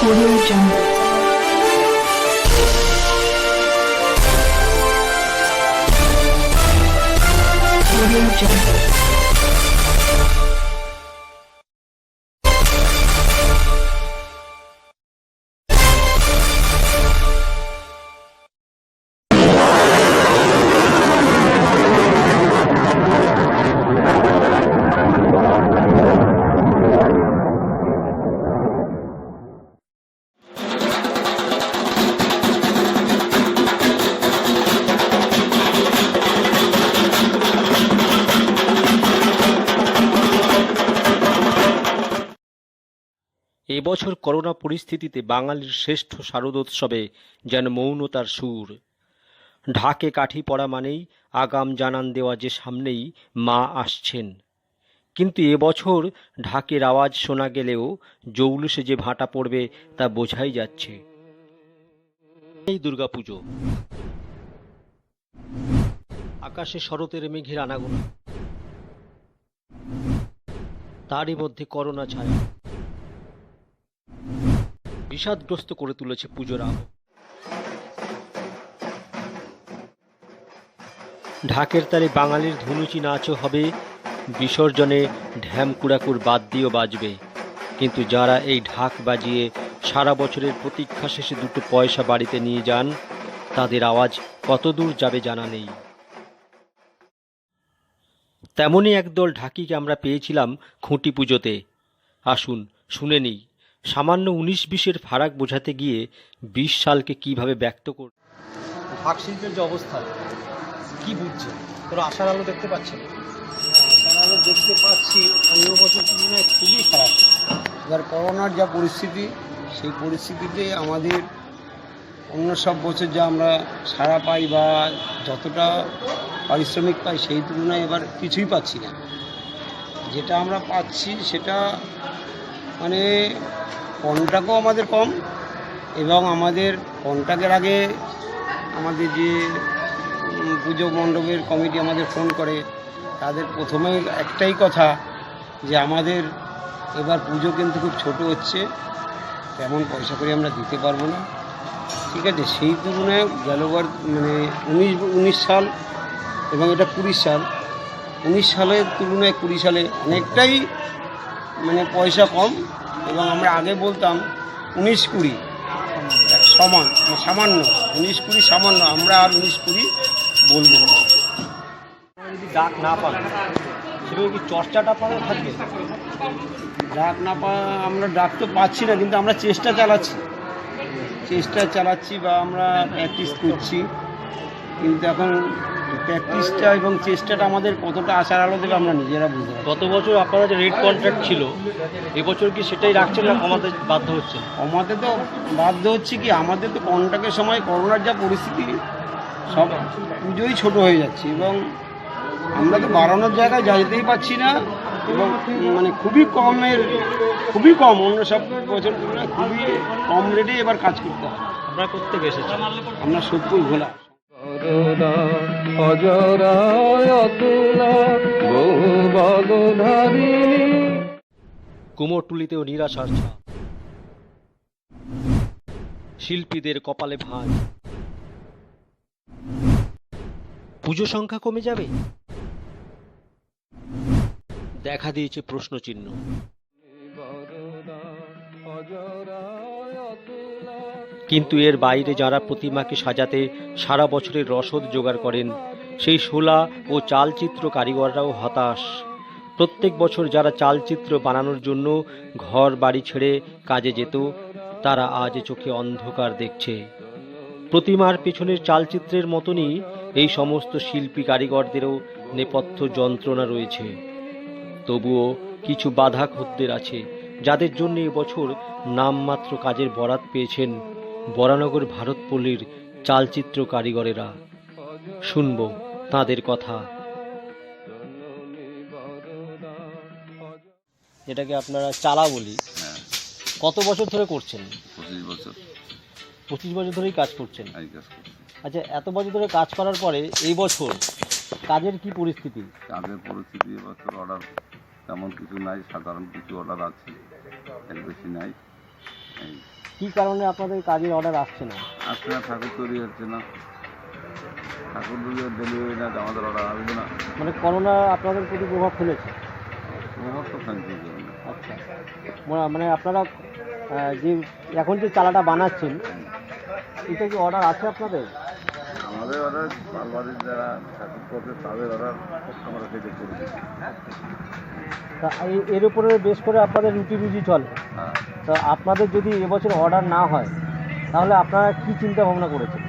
Audio Jungle. Jungle. এবছর corona পরিস্থিতিতে বাঙালির শ্রেষ্ঠ শারদোৎসবে যেন মৌনতার সুর। ঢাকে কাঠি পড়া মানেই আগাম জানান দেওয়া যে সামনেই মা আসছেন। কিন্তু এবছর ঢাকের আওয়াজ শোনা গেলেও জৌলুসে যে ভাটা পড়বে তা বোঝাই যাচ্ছে। এই দুর্গাপুজো। আকাশে শরতের মেঘের আনাগোনা। তারই মধ্যে করোনা ছায়া। বিষাদগ্রস্ত করে তুলেছে পুজোর ঢাকের তালে বাঙালির ধনুচি নাচও হবে, বিসর্জনে ঢ্যাম কুড়াকুর বাদ দিয়েও বাজবে। কিন্তু যারা এই ঢাক বাজিয়ে সারা বছরের প্রতীক্ষা শেষে দুটো পয়সা বাড়িতে নিয়ে যান, তাদের আওয়াজ কতদূর যাবে জানা নেই। তেমনই একদল ঢাকিকে আমরা পেয়েছিলাম খুঁটি পুজোতে। আসুন, শুনে নিই। সামান্য উনিশ বিশের ফারাক বোঝাতে গিয়ে বিশ সালকে কীভাবে ব্যক্ত কর ভাগ শিল্পের যে অবস্থা কি বুঝছে? তোর আশার আলো দেখতে পাচ্ছেন? আশার আলো দেখতে পাচ্ছি। অন্য বছর তুলনায় খুবই খারাপ। এবার করোনার যা পরিস্থিতি সেই পরিস্থিতিতে আমাদের অন্য সব বছর যা আমরা সাড়া পাই বা যতটা পারিশ্রমিক পাই সেই তুলনায় এবার কিছুই পাচ্ছি না। যেটা আমরা পাচ্ছি সেটা মানে কন্ট্রাক্টও আমাদের কম এবং আমাদের কন্ট্রাক্টের আগে আমাদের যে পুজো মণ্ডপের কমিটি আমাদের ফোন করে, তাদের প্রথমে একটাই কথা যে আমাদের এবার পুজো কিন্তু খুব ছোট হচ্ছে, তেমন পয়সা করে আমরা দিতে পারব না। ঠিক আছে, সেই তুলনায় গেলবার মানে উনিশ উনিশ সাল এবং এটা কুড়ি সাল, উনিশ সালের তুলনায় কুড়ি সালে অনেকটাই মানে পয়সা কম। এবং আমরা আগে বলতাম উনিশ কুড়ি। সমান মানে সামান্য উনিশ কুড়ি সামান্য আমরা আর উনিশ কুড়ি বলব না। যদি ডাক না পান সেভাবে কি চর্চাটা পাওয়া থাকবে? ডাক না পা আমরা ডাক তো পাচ্ছি না কিন্তু আমরা চেষ্টা চালাচ্ছি। চেষ্টা চালাচ্ছি বা আমরা প্র্যাকটিস করছি। কিন্তু এখন প্র্যাকটিসটা এবং চেষ্টাটা আমাদের কতটা আশার আলো দেবে আমরা নিজেরা বুঝতে পারছি। গত বছর আপনারা যে রেড কন্ট্রাক্ট ছিল এবছর কি সেটাই রাখছেন না কমাতে বাধ্য হচ্ছেন? আমাদের তো বাধ্য হচ্ছে কি আমাদের তো কন্ট্রাক্টের সময় করোনার যা পরিস্থিতি সব পুজোই ছোট হয়ে যাচ্ছে এবং আমরা তো বাড়ানোর জায়গায় যেতেই পাচ্ছি না এবং মানে খুবই কমের খুবই কম অন্য সব বছর খুবই কম রেটে এবার কাজ করতে হয়। আপনারা কোথেকে এসেছেন আমরা সত্যই ঘোলা। কুমোরটুলিতেও নিরাশার শিল্পীদের কপালে ভাঁজ। পুজো সংখ্যা কমে যাবে? দেখা দিয়েছে প্রশ্নচিহ্ন। অতুলা কিন্তু এর বাইরে যারা প্রতিমাকে সাজাতে সারা বছরের রসদ জোগাড় করেন, সেই শোলা ও চালচিত্র কারিগররাও হতাশ। প্রত্যেক বছর যারা চালচিত্র বানানোর জন্য ঘর, বাড়ি ছেড়ে কাজে যেত, তারা আজ চোখে অন্ধকার দেখছে। প্রতিমার পেছনের চালচিত্রের মতনই এই সমস্ত শিল্পী কারিগরদেরও নেপথ্য যন্ত্রণা রয়েছে। তবুও কিছু বাধা খদ্দের আছে, যাদের জন্য এবছর নামমাত্র কাজের বরাত পেয়েছেন বরানগর ভারতপল্লীর চালচিত্র কারিগরেরা। শুনব তাদের কথা। এটাকে আপনারা চালা বলি। হ্যাঁ। কত বছর ধরে করছেন? পঁচিশ বছর। পঁচিশ বছর ধরেই কাজ করছেন? আচ্ছা এত বছর ধরে কাজ করার পরে এই বছর কাজের কি পরিস্থিতি? কাজের পরিস্থিতি এবছর অর্ডার তেমন কিছু নাই সাধারণ কিছু অর্ডার আছে। এর বেশি নাই। এই কি কারণে আপনাদের কাজের অর্ডার আসছে না? আসছে না ঠাকুর তৈরি হচ্ছে না। ঠাকুর তৈরি ডেলিভারি না আমাদের অর্ডার আসবে না। মানে করোনা আপনাদের প্রতি প্রভাব ফেলেছে? প্রভাব তো করবে আচ্ছা। মানে আপনারা যে এখন যে চালাটা বানাচ্ছেন এটা কি অর্ডার আছে আপনাদের? আমাদের অর্ডার পালবাড়ির যারা ঠাকুর করছে তাদের অর্ডার আমরা সেটা করে। এর উপরে বেশ করে আপনাদের রুটি রুজি চলে। হ্যাঁ। তো আপনাদের যদি এবছর অর্ডার না হয় তাহলে আপনারা কি চিন্তা ভাবনা করেছেন?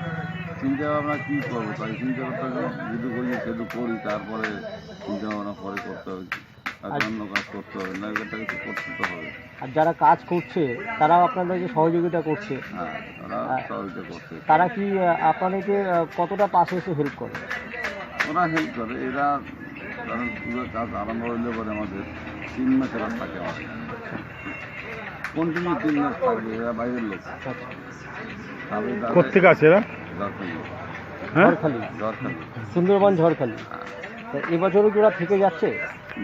চিন্তা ভাবনা কী করব? তাই চিন্তা করতে হবে যেটু করি সেটু করি তারপরে চিন্তা ভাবনা পরে করতে হবে। আর। অন্য কাজ করতে হবে না এটা কিছু করতে তো হবে। আর যারা কাজ করছে তারাও আপনাদেরকে সহযোগিতা করছে। হ্যাঁ হ্যাঁ। সহযোগিতা করছে। তারা কি আপনাদেরকে কতটা পাশে এসে হেল্প করে? ওরা হেল্প করে এরা পুরো কাজ আরম্ভ হইলে পরে আমাদের তিন মাস এরা থাকে আমাদের কন্টিনিউ তিন মাস থাকবে এরা বাইরের লোক তাদের কোথেকে আছে এরা? ঝড়খালি। হ্যাঁ? ঝড়খালি। ঝড়খালি। সুন্দরবন ঝড়খালি। তা এবছরও কি ওরা থেকে যাচ্ছে?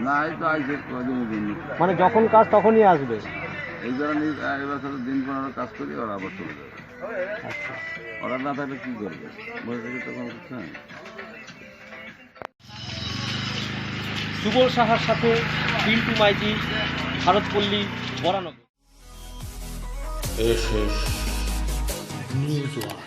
না এই তো আইসে কদিনের জন্য মানে যখন কাজ তখনই আসবে? এই এবার সাথে দিন পনেরো কাজ করি ওরা আবার চলে যাবে। আচ্ছা। ওরা না থাকলে কী করবে? বসে থেকে তো কোনো কিছু হয় সুবল সাহার সাথে Pintu Maiji Bharatpalli Baranagar. S S news watch